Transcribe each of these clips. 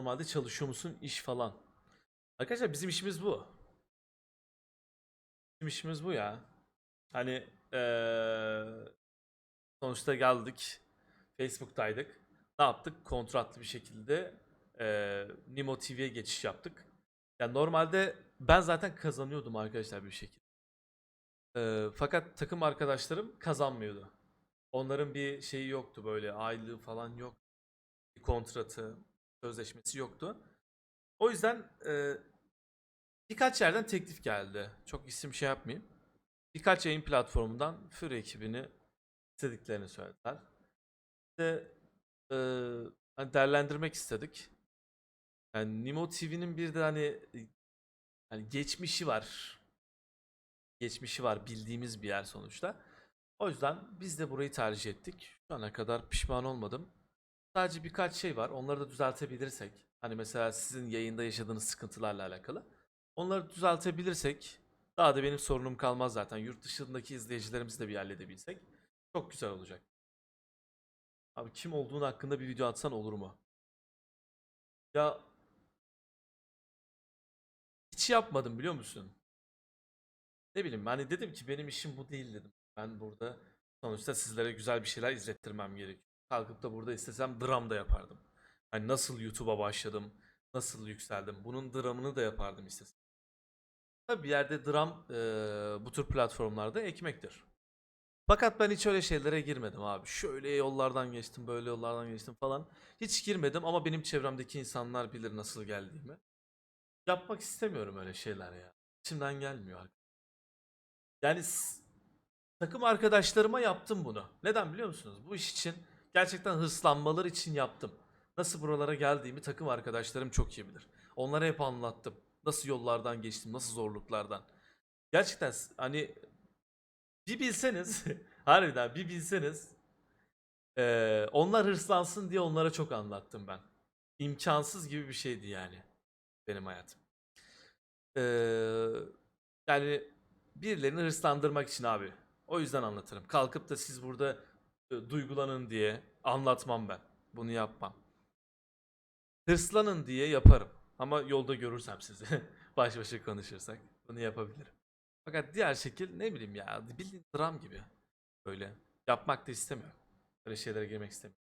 normalde çalışıyor musun iş falan. Arkadaşlar bizim işimiz bu. Bizim işimiz bu ya. Hani eee, sonuçta geldik. Facebook'taydık. Ne yaptık? Kontratlı bir şekilde eee Nimo TV'ye geçiş yaptık. Yani normalde ben zaten kazanıyordum arkadaşlar bir şekilde. Eee, fakat takım arkadaşlarım kazanmıyordu. Onların bir şeyi yoktu böyle aylığı falan yok. Bir kontratı, sözleşmesi yoktu. O yüzden e, birkaç yerden teklif geldi. Çok isim şey yapmayayım. Birkaç yayın platformundan Fury ekibini istediklerini söylediler. İşte e, hani değerlendirmek istedik. Yani Nimo TV'nin bir de hani hani geçmişi var. Geçmişi var bildiğimiz bir yer sonuçta. O yüzden biz de burayı tercih ettik. Şu ana kadar pişman olmadım. Sadece birkaç şey var. Onları da düzeltebilirsek. Hani mesela sizin yayında yaşadığınız sıkıntılarla alakalı. Onları düzeltebilirsek daha da benim sorunum kalmaz zaten. Yurt dışındaki izleyicilerimizi de bir halledebilsek çok güzel olacak. Abi kim olduğun hakkında bir video atsan olur mu? Ya hiç yapmadım biliyor musun? Ne bileyim hani dedim ki benim işim bu değil dedim. Ben burada sonuçta sizlere güzel bir şeyler izlettirmem gerekiyor. Kalkıp da burada istesem dram da yapardım. Hani nasıl YouTube'a başladım, nasıl yükseldim. Bunun dramını da yapardım istesem. Tabii bir yerde dram eee, bu tür platformlarda ekmektir. Fakat ben hiç öyle şeylere girmedim abi. Şöyle yollardan geçtim, böyle yollardan geçtim falan. Hiç girmedim ama benim çevremdeki insanlar bilir nasıl geldiğimi. Yapmak istemiyorum öyle şeyler ya. İçimden gelmiyor. Yani takım arkadaşlarıma yaptım bunu. Neden biliyor musunuz? Bu iş için gerçekten hırslanmaları için yaptım. Nasıl buralara geldiğimi takım arkadaşlarım çok iyi bilir. Onlara hep anlattım. Nasıl yollardan geçtim, nasıl zorluklardan. Gerçekten hani bir bilseniz, harbiden bir bilseniz eee, onlar hırslansın diye onlara çok anlattım ben. İmkansız gibi bir şeydi yani benim hayatım. Eee, yani birilerini hırslandırmak için abi. O yüzden anlatırım. Kalkıp da siz burada duygulanın diye anlatmam ben. Bunu yapmam. Hırslanın diye yaparım. Ama yolda görürsem sizi baş başa konuşursak bunu yapabilirim. Fakat diğer şekil ne bileyim ya bildiğin dram gibi. Böyle yapmak da istemiyorum. Böyle şeylere girmek istemiyorum.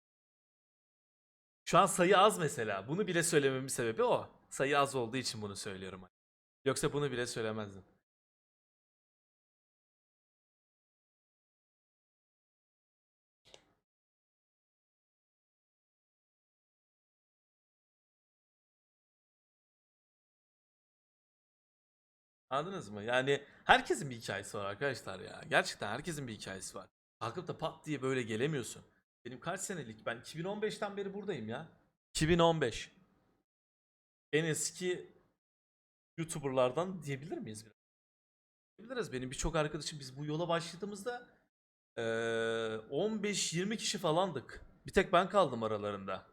Şu an sayı az mesela. Bunu bile söylememin sebebi o. Sayı az olduğu için bunu söylüyorum. Yoksa bunu bile söylemezdim. Anladınız mı? Yani herkesin bir hikayesi var arkadaşlar ya. Gerçekten herkesin bir hikayesi var. Kalkıp da pat diye böyle gelemiyorsun. Benim kaç senelik? Ben 2015'ten beri buradayım ya. 2015. En eski YouTuber'lardan diyebilir miyiz? Diyebiliriz. Benim birçok arkadaşım biz bu yola başladığımızda eee, 15-20 kişi falandık. Bir tek ben kaldım aralarında.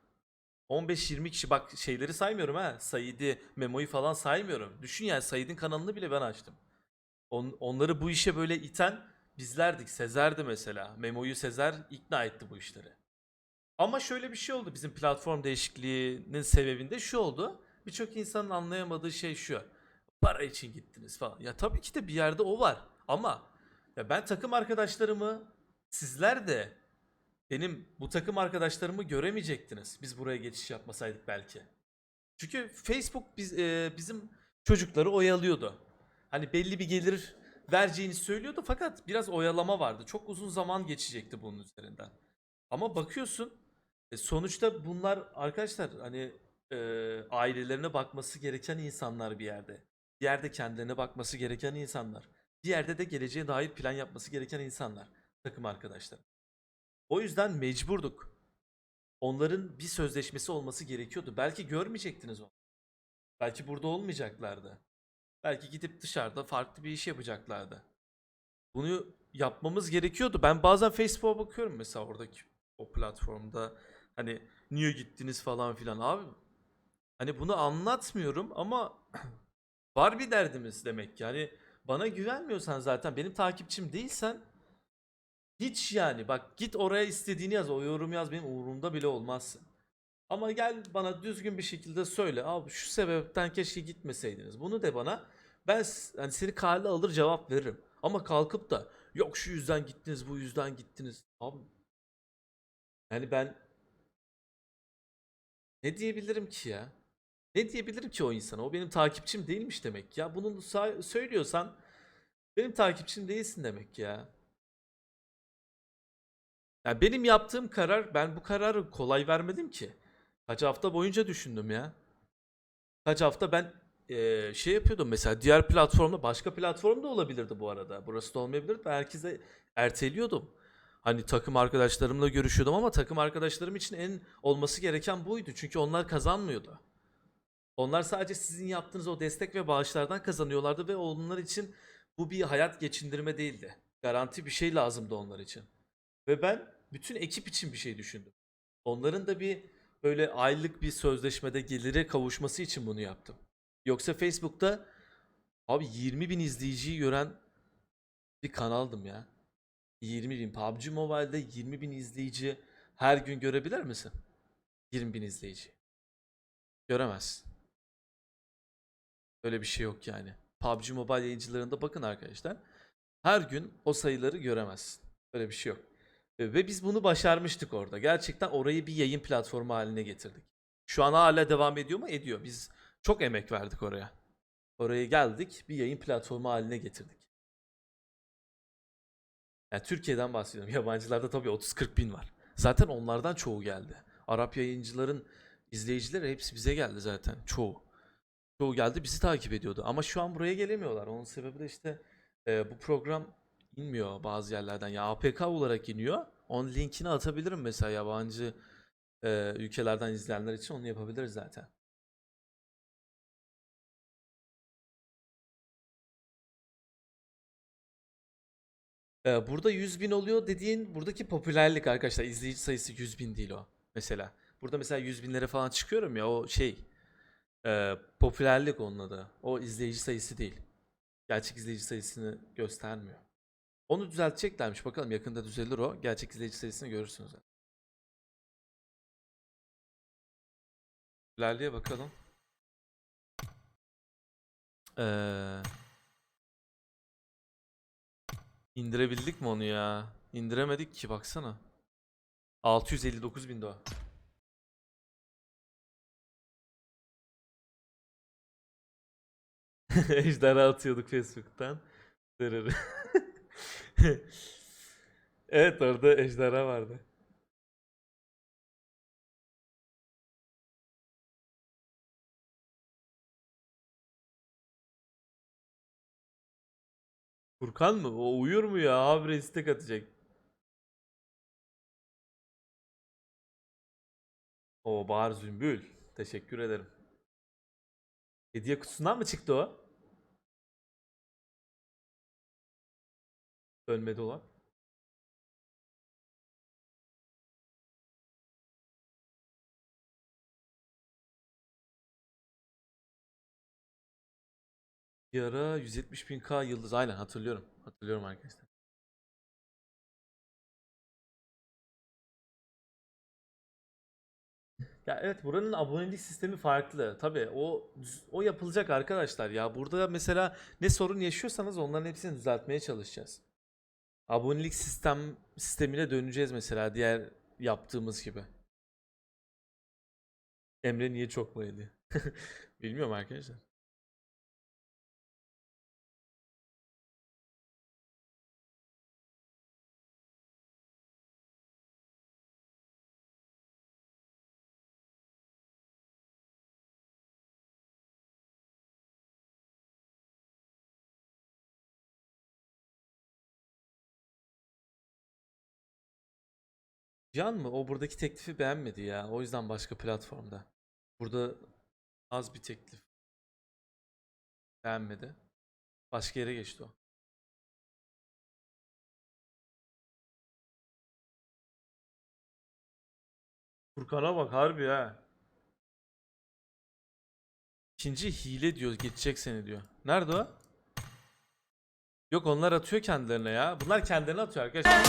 15-20 kişi bak şeyleri saymıyorum ha. Said'i, Memo'yu falan saymıyorum. Düşün yani Said'in kanalını bile ben açtım. On- onları bu işe böyle iten bizlerdik. Sezer'di mesela. Memo'yu Sezer ikna etti bu işleri. Ama şöyle bir şey oldu bizim platform değişikliğinin sebebinde şu oldu. Birçok insanın anlayamadığı şey şu. Para için gittiniz falan. Ya tabii ki de bir yerde o var. Ama ya ben takım arkadaşlarımı sizler de benim bu takım arkadaşlarımı göremeyecektiniz. Biz buraya geçiş yapmasaydık belki. Çünkü Facebook biz, e, bizim çocukları oyalıyordu. Hani belli bir gelir vereceğini söylüyordu fakat biraz oyalama vardı. Çok uzun zaman geçecekti bunun üzerinden. Ama bakıyorsun e, sonuçta bunlar arkadaşlar hani e, ailelerine bakması gereken insanlar bir yerde. Bir yerde kendilerine bakması gereken insanlar. Bir yerde de geleceğe dair plan yapması gereken insanlar. Takım arkadaşlar. O yüzden mecburduk. Onların bir sözleşmesi olması gerekiyordu. Belki görmeyecektiniz onu. Belki burada olmayacaklardı. Belki gidip dışarıda farklı bir iş yapacaklardı. Bunu yapmamız gerekiyordu. Ben bazen Facebook'a bakıyorum mesela oradaki o platformda hani niye gittiniz falan filan abi. Hani bunu anlatmıyorum ama var bir derdimiz demek ki. Hani bana güvenmiyorsan zaten benim takipçim değilsen hiç yani bak git oraya istediğini yaz o yorum yaz benim umurumda bile olmazsın. Ama gel bana düzgün bir şekilde söyle. Abi şu sebepten keşke gitmeseydiniz. Bunu de bana. Ben hani seni kale alır cevap veririm. Ama kalkıp da yok şu yüzden gittiniz, bu yüzden gittiniz. Abi yani ben ne diyebilirim ki ya? Ne diyebilirim ki o insana? O benim takipçim değilmiş demek ya. Bunu sa- söylüyorsan benim takipçim değilsin demek ya. Ya benim yaptığım karar, ben bu kararı kolay vermedim ki. Kaç hafta boyunca düşündüm ya. Kaç hafta ben eee, şey yapıyordum mesela diğer platformda başka platformda olabilirdi bu arada. Burası da olmayabilirdi. Ben herkese erteliyordum. Hani takım arkadaşlarımla görüşüyordum ama takım arkadaşlarım için en olması gereken buydu. Çünkü onlar kazanmıyordu. Onlar sadece sizin yaptığınız o destek ve bağışlardan kazanıyorlardı ve onlar için bu bir hayat geçindirme değildi. Garanti bir şey lazımdı onlar için. Ve ben bütün ekip için bir şey düşündüm. Onların da bir böyle aylık bir sözleşmede gelire kavuşması için bunu yaptım. Yoksa Facebook'ta abi 20 bin izleyiciyi gören bir kanaldım ya. 20 bin. PUBG Mobile'de 20 bin izleyici her gün görebilir misin? 20 bin izleyici. Göremezsin. Öyle bir şey yok yani. PUBG Mobile yayıncılarında bakın arkadaşlar. Her gün o sayıları göremezsin. Öyle bir şey yok. Ve ve biz bunu başarmıştık orada. Gerçekten orayı bir yayın platformu haline getirdik. Şu an hala devam ediyor mu? Ediyor. Biz çok emek verdik oraya. Oraya geldik, bir yayın platformu haline getirdik. Yani Türkiye'den bahsediyorum. Yabancılarda tabii 30-40 bin var. Zaten onlardan çoğu geldi. Arap yayıncıların izleyicileri hepsi bize geldi zaten. Çoğu. Çoğu geldi bizi takip ediyordu. Ama şu an buraya gelemiyorlar. Onun sebebi de işte e, bu program inmiyor bazı yerlerden. Ya APK olarak iniyor. Onun linkini atabilirim mesela yabancı e, ülkelerden izleyenler için onu yapabiliriz zaten. E, burada 100 bin oluyor dediğin buradaki popülerlik arkadaşlar. izleyici sayısı 100 bin değil o. Mesela. Burada mesela 100 binlere falan çıkıyorum ya o şey e, popülerlik onun adı. O izleyici sayısı değil. Gerçek izleyici sayısını göstermiyor. Onu düzelteceklermiş. Bakalım yakında düzelir o. Gerçek izleyici sayısını görürsünüz. Popülerliğe bakalım. Ee, indirebildik mi onu ya? İndiremedik ki baksana. 659 bin o. Ejderha atıyorduk Facebook'tan. Evet orada ejderha vardı. Furkan mı? O uyur mu ya? Abi istek atacak. O Bahar Zümbül. Teşekkür ederim. Hediye kutusundan mı çıktı o? Ölmedi olan. Bir ara 170 bin K yıldız. Aynen hatırlıyorum. Hatırlıyorum arkadaşlar. Ya evet buranın abonelik sistemi farklı. Tabii o o yapılacak arkadaşlar ya. Burada mesela ne sorun yaşıyorsanız onların hepsini düzeltmeye çalışacağız. Abonelik sistem sistemine döneceğiz mesela diğer yaptığımız gibi. Emre niye çok bayılıyor? Bilmiyorum arkadaşlar. Can mı? O buradaki teklifi beğenmedi ya. O yüzden başka platformda. Burada az bir teklif. Beğenmedi. Başka yere geçti o. Furkan'a bak harbi ha. İkinci hile diyor geçecek seni diyor. Nerede o? Yok onlar atıyor kendilerine ya. Bunlar kendilerine atıyor arkadaşlar.